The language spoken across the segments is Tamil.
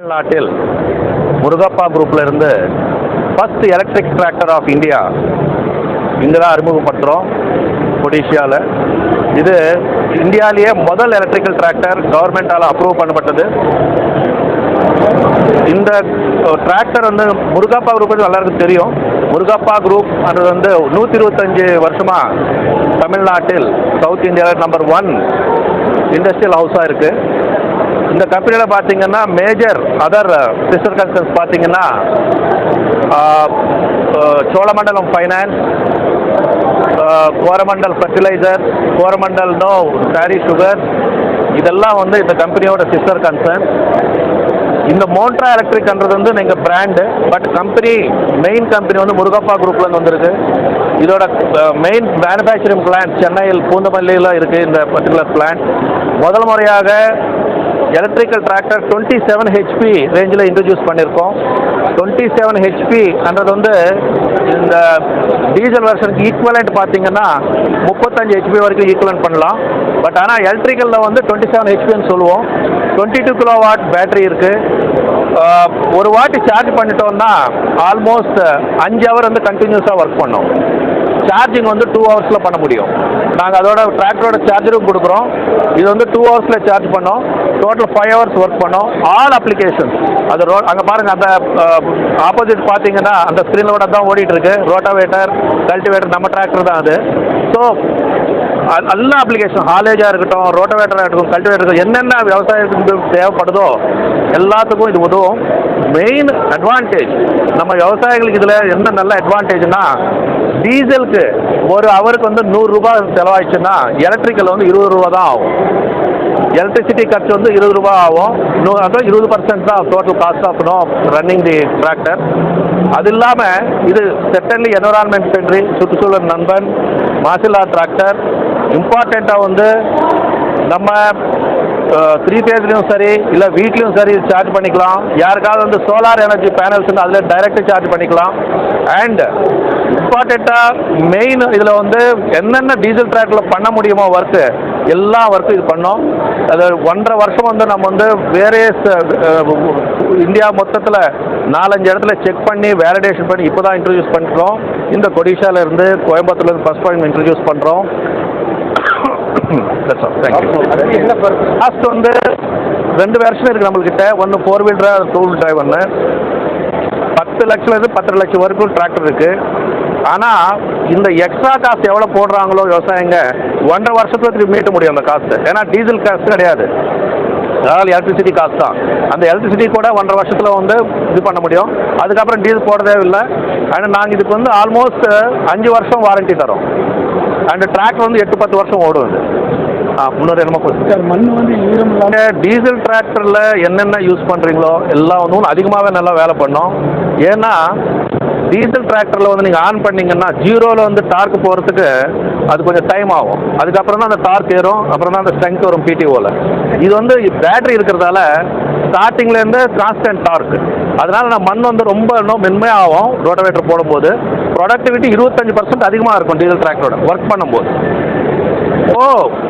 தமிழ்நாட்டில் முருகப்பா குரூப்ல இருந்து first electric tractor of India இங்கே தான் அறிமுகப்படுத்துகிறோம் ஒடிஷியாவில் இது இந்தியாவிலேயே முதல் எலக்ட்ரிக்கல் டிராக்டர் கவர்மெண்டால் அப்ரூவ் பண்ணப்பட்டது. இந்த டிராக்டர் வந்து முருகப்பா குரூப் எல்லாருக்கும் தெரியும். முருகப்பா குரூப் அது வந்து நூற்றி இருபத்தஞ்சு வருஷமாக தமிழ்நாட்டில் சவுத் இந்தியாவில் நம்பர் ஒன் இண்டஸ்ட்ரியல் ஹவுஸாக இருக்குது இந்த கம்பெனியில் பார்த்தீங்கன்னா major other sister uh, concerns பார்த்தீங்கன்னா uh, uh, Cholamandalam finance Coromandel fertiliser Coromandel no sorry sugar இதெல்லாம் வந்து இந்த கம்பெனியோட சிஸ்டர் கன்சர்ன் இந்த மோட்ரா எலக்ட்ரிக்ன்றது வந்து நீங்கள் brand but company main company வந்து முருகப்பா குரூப்லேருந்து வந்திருக்கு. இதோட மெயின் மேனுஃபேக்சரிங் பிளான்ட் சென்னையில் பூந்தமல்லியில் இருக்குது இந்த பர்டிகுலர் பிளான்ட் முதல் முறையாக electrical tractor twenty seven HP ரேஞ்சில் இன்ட்ரடியூஸ் பண்ணியிருக்கோம் டுவெண்ட்டி செவன் ஹெச்பின்றது வந்து இந்த டீசல் வெர்ஷனுக்கு ஈக்குவலண்ட் பார்த்தீங்கன்னா முப்பத்தஞ்சு ஹெச்பி வரைக்கும் ஈக்குவலண்ட் பண்ணலாம். பட் ஆனால் எலக்ட்ரிக்கலில் வந்து டுவெண்ட்டி செவன் ஹெச்பின்னு சொல்லுவோம். Twenty two kilo watt battery இருக்குது ஒரு வாட்டி சார்ஜ் பண்ணிட்டோம்னா ஆல்மோஸ்ட் அஞ்சு ஹவர் வந்து கண்டினியூஸாக ஒர்க் பண்ணோம். சார்ஜிங் வந்து டூ ஹவர்ஸில் பண்ண முடியும். நாங்கள் அதோட டிராக்டரோட சார்ஜரும் கொடுக்குறோம். இது வந்து டூ ஹவர்ஸில் சார்ஜ் பண்ணோம். டோட்டல் ஃபைவ் ஹவர்ஸ் ஒர்க் பண்ணோம். ஆல் அப்ளிகேஷன்ஸ் அது ரோ அங்கே பாருங்கள் அந்த ஆப்போசிட் பார்த்தீங்கன்னா அந்த ஸ்க்ரீனில் கூட தான் ஓடிட்டுருக்கு. ரோட்டாவேட்டர் கல்டிவேட்டர் நம்ம டிராக்டர் தான் அது. ஸோ எல்லா அப்ளிகேஷன் ஹாலேஜாக இருக்கட்டும் ரோட்டோவேட்டராக இருக்கட்டும் கல்டிவேட்டர் என்னென்ன விவசாயத்துக்கு தேவைப்படுதோ எல்லாத்துக்கும் இது உதவும். மெயின் அட்வான்டேஜ் நம்ம விவசாயிகளுக்கு இதில் என்ன நல்ல அட்வான்டேஜ்னா டீசலுக்கு ஒரு ஹவருக்கு வந்து நூறுரூபா செலவாயிடுச்சுன்னா எலக்ட்ரிக்கல் வந்து இருபது ரூபா தான் ஆகும். எலக்ட்ரிசிட்டி கட்சி வந்து இருபது ரூபா ஆகும். நூ இருபது பர்சன்ட் தான் total cost of no running the tractor அது இல்லாமல் இது செட்டன்லி என்வரான்மெண்ட் ஃப்ரெண்ட்லி சுற்றுச்சூழல் நண்பன் மாசிலா டிராக்டர் இம்பார்ட்டண்ட்டாக வந்து நம்ம த்ரீ ஃபேஸ்லையும் சரி இல்லை வீட்லேயும் சரி சார்ஜ் பண்ணிக்கலாம். யாருக்காவது வந்து சோலார் எனர்ஜி பேனல்ஸ் அதில் டைரெக்டாக சார்ஜ் பண்ணிக்கலாம். அண்ட் இம்பார்ட்டண்ட்டாக மெயின் இதில் வந்து என்னென்ன டீசல் ட்ராக்கில் பண்ண முடியுமோ ஒர்க்கு எல்லா ஒர்க்கும் இது பண்ணோம். அது ஒன்றரை வருஷம் வந்து நம்ம வந்து வேரியஸ் இந்தியா மொத்தத்தில் நாலஞ்சு இடத்துல செக் பண்ணி வேலிடேஷன் பண்ணி இப்போ தான் இன்ட்ரடியூஸ் பண்ணுறோம் இந்த கொடிஷாவிலேருந்து கோயம்புத்தூர்லேருந்து ஃபஸ்ட் பாயிண்ட் இன்ட்ரடியூஸ் பண்ணுறோம் என்ன பர்பஸ் லாஸ்ட் வந்து ரெண்டு வெர்ஷன் இருக்குது நம்மள்கிட்ட ஒன்று four wheel drive two wheel drive ஒன்று பத்து லட்சம்லேருந்து பத்தரை லட்சம் வரைக்கும் டிராக்டர் இருக்குது ஆனால் இந்த எக்ஸ்ட்ரா காசு எவ்வளோ போடுறாங்களோ விவசாயிங்க ஒன்றரை வருஷத்துக்கு மீட்ட முடியும் அந்த காசு ஏன்னா டீசல் காசு கிடையாது. அதாவது எலக்ட்ரிசிட்டி காசு தான். அந்த எலக்ட்ரிசிட்டி கூட ஒன்றரை வருஷத்தில் வந்து இது பண்ண முடியும். அதுக்கப்புறம் டீசல் போட தேவையில்லை. அண்ட் நாங்கள் இதுக்கு வந்து ஆல்மோஸ்ட் அஞ்சு வருஷம் வாரண்டி தரோம். அண்ட் ட்ராக் வந்து எட்டு பத்து வருஷம் ஓடும் முன்னூறு என்னமோ கொடுத்து சார் மண் வந்து ஈரம் இல்லாம இந்த டீசல் டிராக்டரில் என்னென்ன யூஸ் பண்ணுறீங்களோ எல்லாம் வந்து அதிகமாகவே நல்லா வேலை பண்ணும். ஏன்னா டீசல் டிராக்டரில் வந்து நீங்கள் ஆன் பண்ணீங்கன்னா ஜீரோவில் வந்து டார்க் போகிறதுக்கு அது கொஞ்சம் டைம் ஆகும். அதுக்கப்புறம் தான் அந்த டார்க் ஏறும் அப்புறம் தான் அந்த ஸ்ட்ரென்த் வரும் பிடிஓவில் இது வந்து பேட்டரி இருக்கிறதால ஸ்டார்டிங்லேருந்து கான்ஸ்டன்ட் டார்க் அதனால நான் மண் வந்து ரொம்ப இன்னும் மென்மையாகும் ரோட்டவேட்டர் போடும்போது. ப்ரொடக்டிவிட்டி இருபத்தஞ்சு பர்சன்ட் அதிகமாக இருக்கும் டீசல் டிராக்டரோட ஒர்க் பண்ணும்போது. ஓ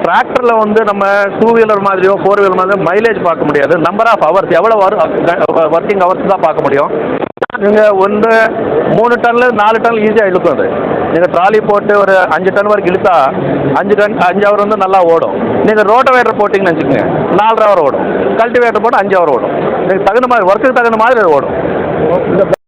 டிராக்டரில் வந்து நம்ம டூ வீலர் மாதிரியோ ஃபோர் வீலர் மாதிரியோ மைலேஜ் பார்க்க முடியாது. நம்பர் ஆஃப் ஹவர்ஸ் எவ்வளோ வரும் ஒர்க்கிங் ஹவர்ஸ் தான் பார்க்க முடியும். நீங்கள் ஒன்று மூணு டன்ல நாலு டன் ஈஸியாக இழுக்கும் அது. நீங்கள் ட்ராலி போட்டு ஒரு அஞ்சு டன் வரைக்கும் இழுத்தா அஞ்சு டன் அஞ்சு ஹவர் வந்து நல்லா ஓடும். நீங்கள் ரோட்டோவேட்டர் போட்டிங்கன்னு வச்சுக்கோங்க நாலரை ஹவர் ஓடும். கல்டிவேட்டர் போட்டு அஞ்சு ஹவர் ஓடும். நீங்கள் தகுந்த மாதிரி ஒர்க்குக்கு தகுந்த மாதிரி அது ஓடும்.